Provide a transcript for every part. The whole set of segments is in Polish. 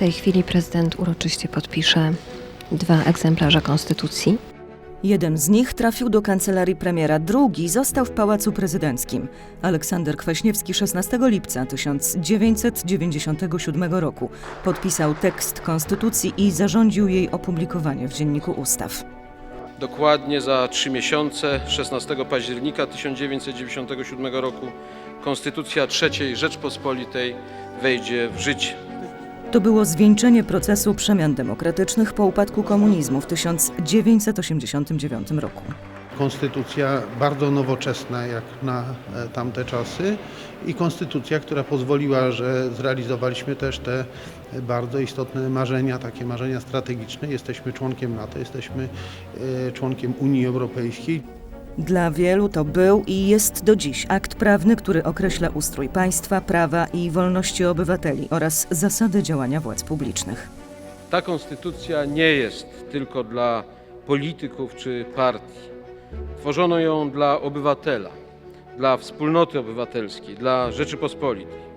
tej chwili prezydent uroczyście podpisze dwa egzemplarze konstytucji. Jeden z nich trafił do kancelarii premiera, drugi został w Pałacu Prezydenckim. Aleksander Kwaśniewski 16 lipca 1997 roku podpisał tekst konstytucji i zarządził jej opublikowanie w Dzienniku Ustaw. Dokładnie za trzy miesiące, 16 października 1997 roku, Konstytucja III Rzeczpospolitej wejdzie w życie. To było zwieńczenie procesu przemian demokratycznych po upadku komunizmu w 1989 roku. Konstytucja bardzo nowoczesna jak na e, tamte czasy i konstytucja, która pozwoliła, że zrealizowaliśmy też te bardzo istotne marzenia, takie marzenia strategiczne. Jesteśmy członkiem NATO, jesteśmy e, członkiem Unii Europejskiej. Dla wielu to był i jest do dziś akt prawny, który określa ustrój państwa, prawa i wolności obywateli oraz zasady działania władz publicznych. Ta konstytucja nie jest tylko dla polityków czy partii. Tworzono ją dla obywatela, dla wspólnoty obywatelskiej, dla Rzeczypospolitej.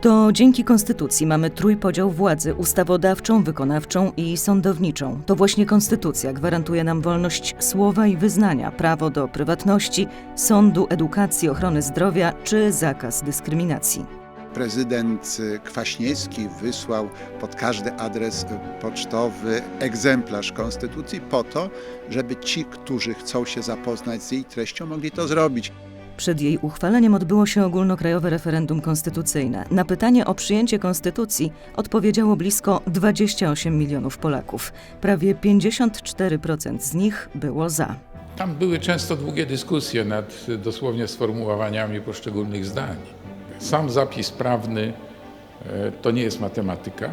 To dzięki konstytucji mamy trójpodział władzy ustawodawczą, wykonawczą i sądowniczą. To właśnie konstytucja gwarantuje nam wolność słowa i wyznania, prawo do prywatności, sądu, edukacji, ochrony zdrowia czy zakaz dyskryminacji. Prezydent Kwaśniewski wysłał pod każdy adres pocztowy egzemplarz konstytucji po to, żeby ci, którzy chcą się zapoznać z jej treścią, mogli to zrobić. Przed jej uchwaleniem odbyło się ogólnokrajowe referendum konstytucyjne. Na pytanie o przyjęcie konstytucji odpowiedziało blisko 28 milionów Polaków. Prawie 54% z nich było za. Tam były często długie dyskusje nad dosłownie sformułowaniami poszczególnych zdań. Sam zapis prawny e, to nie jest matematyka, e,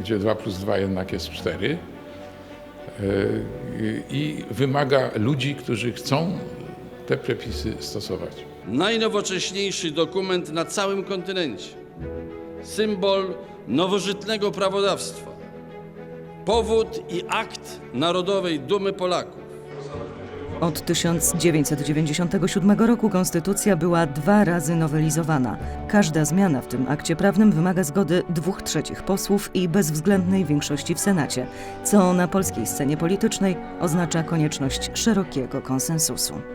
gdzie 2 plus 2 jednak jest 4 i wymaga ludzi, którzy chcą te przepisy stosować. najnowocześniejszy dokument na całym kontynencie, symbol nowożytnego prawodawstwa, powód i akt narodowej dumy Polaków. Od 1997 roku konstytucja była dwa razy nowelizowana. Każda zmiana w tym akcie prawnym wymaga zgody dwóch trzecich posłów i bezwzględnej większości w Senacie, co na polskiej scenie politycznej oznacza konieczność szerokiego konsensusu.